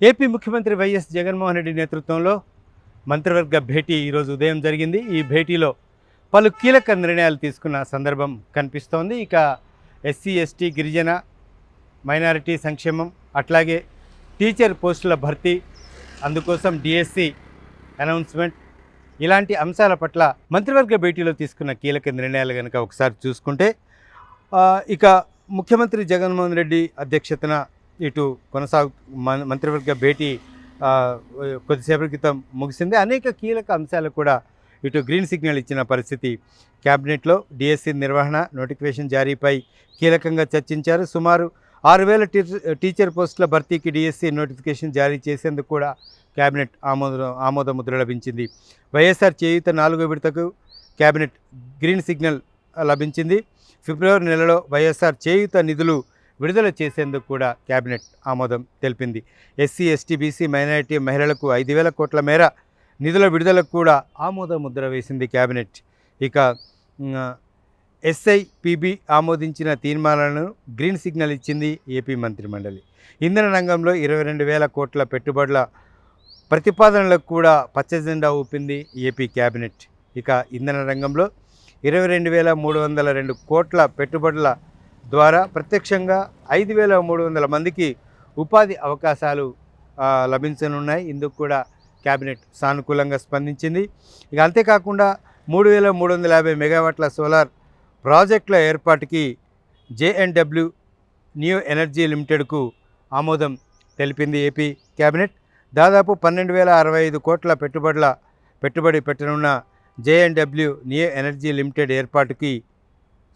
AP ముఖ్యమంత్రి YS Jaganmohan Reddy నేతృత్వంలో మంత్రివర్గ భేటీ ఈరోజు ఉదయం జరిగింది. ఈ భేటీలో పలు కీలక నిర్ణయాలు తీసుకున్న సందర్భం కనిపిస్తోంది. ఇక ఎస్సీ ఎస్టీ గిరిజన మైనారిటీ సంక్షేమం అట్లాగే టీచర్ పోస్టుల భర్తీ అందుకోసం డిఎస్సి అనౌన్స్మెంట్ ఇలాంటి అంశాల పట్ల మంత్రివర్గ భేటీలో తీసుకున్న కీలక నిర్ణయాలు కనుక ఒకసారి చూసుకుంటే ఇక ముఖ్యమంత్రి జగన్మోహన్ రెడ్డి అధ్యక్షతన ఇటు కొనసాగు మంత్రివర్గ భేటీ కొద్దిసేపటి క్రితం ముగిసింది. అనేక కీలక అంశాలు కూడా ఇటు గ్రీన్ సిగ్నల్ ఇచ్చిన పరిస్థితి. క్యాబినెట్లో డిఎస్సి నిర్వహణ నోటిఫికేషన్ జారీపై కీలకంగా చర్చించారు. సుమారు ఆరు వేల టీచర్ టీచర్ పోస్టుల భర్తీకి డిఎస్సి నోటిఫికేషన్ జారీ చేసేందుకు కూడా కేబినెట్ ఆమోద ఆమోద ముద్ర లభించింది. వైఎస్ఆర్ చేయూత నాలుగో విడతకు కేబినెట్ గ్రీన్ సిగ్నల్ లభించింది. ఫిబ్రవరి నెలలో వైఎస్ఆర్ చేయూత నిధులు విడుదల చేసేందుకు కూడా కేబినెట్ ఆమోదం తెలిపింది. ఎస్సీ ఎస్టీ బీసీ మైనారిటీ మహిళలకు ఐదు వేల కోట్ల మేర నిధుల విడుదలకు కూడా ఆమోద ముద్ర వేసింది కేబినెట్ ఇక ఎస్ఐపిబి ఆమోదించిన తీర్మానాలను గ్రీన్ సిగ్నల్ ఇచ్చింది ఏపీ మంత్రిమండలి. ఇంధన రంగంలో ఇరవై రెండు వేల కోట్ల పెట్టుబడుల ప్రతిపాదనలకు కూడా పచ్చజెండా ఊపింది ఏపీ కేబినెట్ ఇక ఇంధన రంగంలో ఇరవై రెండు వేల మూడు వందల రెండు కోట్ల పెట్టుబడుల ద్వారా ప్రత్యక్షంగా ఐదు వేల మూడు వందల మందికి ఉపాధి అవకాశాలు లభించనున్నాయి. ఇందుకు కూడా కేబినెట్ సానుకూలంగా స్పందించింది. ఇక అంతేకాకుండా మూడు వేల మూడు వందల యాభై మెగావాట్ల సోలార్ ప్రాజెక్టుల ఏర్పాటుకి జేఎన్డబ్ల్యూ న్యూ ఎనర్జీ లిమిటెడ్కు ఆమోదం తెలిపింది ఏపీ కేబినెట్ దాదాపు పన్నెండు వేల అరవై ఐదు కోట్ల పెట్టుబడుల పెట్టుబడి పెట్టనున్న జేఎన్డబ్ల్యూ న్యూ ఎనర్జీ లిమిటెడ్ ఏర్పాటుకి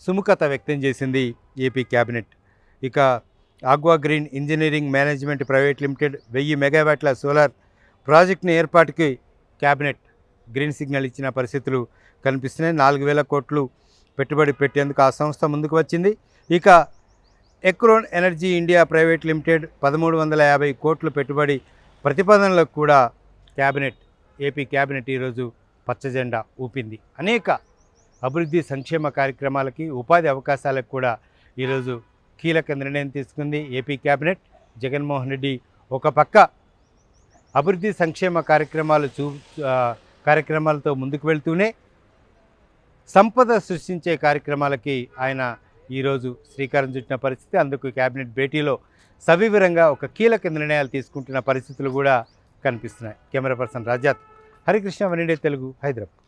సుముఖత వ్యక్తం చేసింది ఏపీ కేబినెట్ ఇక Agwa green engineering management private limited వెయ్యి మెగావాట్ల సోలార్ ప్రాజెక్టుని ఏర్పాటుకి కేబినెట్ గ్రీన్ సిగ్నల్ ఇచ్చిన పరిస్థితులు కనిపిస్తున్నాయి. నాలుగు వేల కోట్లు పెట్టుబడి పెట్టేందుకు ఆ సంస్థ ముందుకు వచ్చింది. ఇక Ecoren energy India private limited పదమూడు వందల యాభై కోట్లు పెట్టుబడి ప్రతిపాదనలకు కూడా కేబినెట్ ఏపీ కేబినెట్ ఈరోజు పచ్చజెండా ఊపింది. అనేక అభివృద్ధి సంక్షేమ కార్యక్రమాలకి ఉపాధి అవకాశాలకు కూడా ఈరోజు కీలక నిర్ణయం తీసుకుంది ఏపీ కేబినెట్ జగన్మోహన్ రెడ్డి ఒక పక్క అభివృద్ధి సంక్షేమ కార్యక్రమాలు చూ కార్యక్రమాలతో ముందుకు వెళ్తూనే సంపద సృష్టించే కార్యక్రమాలకి ఆయన ఈరోజు శ్రీకారం చుట్టిన పరిస్థితి. అందుకు కేబినెట్ భేటీలో సవివరంగా ఒక కీలక నిర్ణయాలు తీసుకుంటున్న పరిస్థితులు కూడా కనిపిస్తున్నాయి. Camera person Rajath. హరికృష్ణ వనిడే తెలుగు హైదరాబాద్.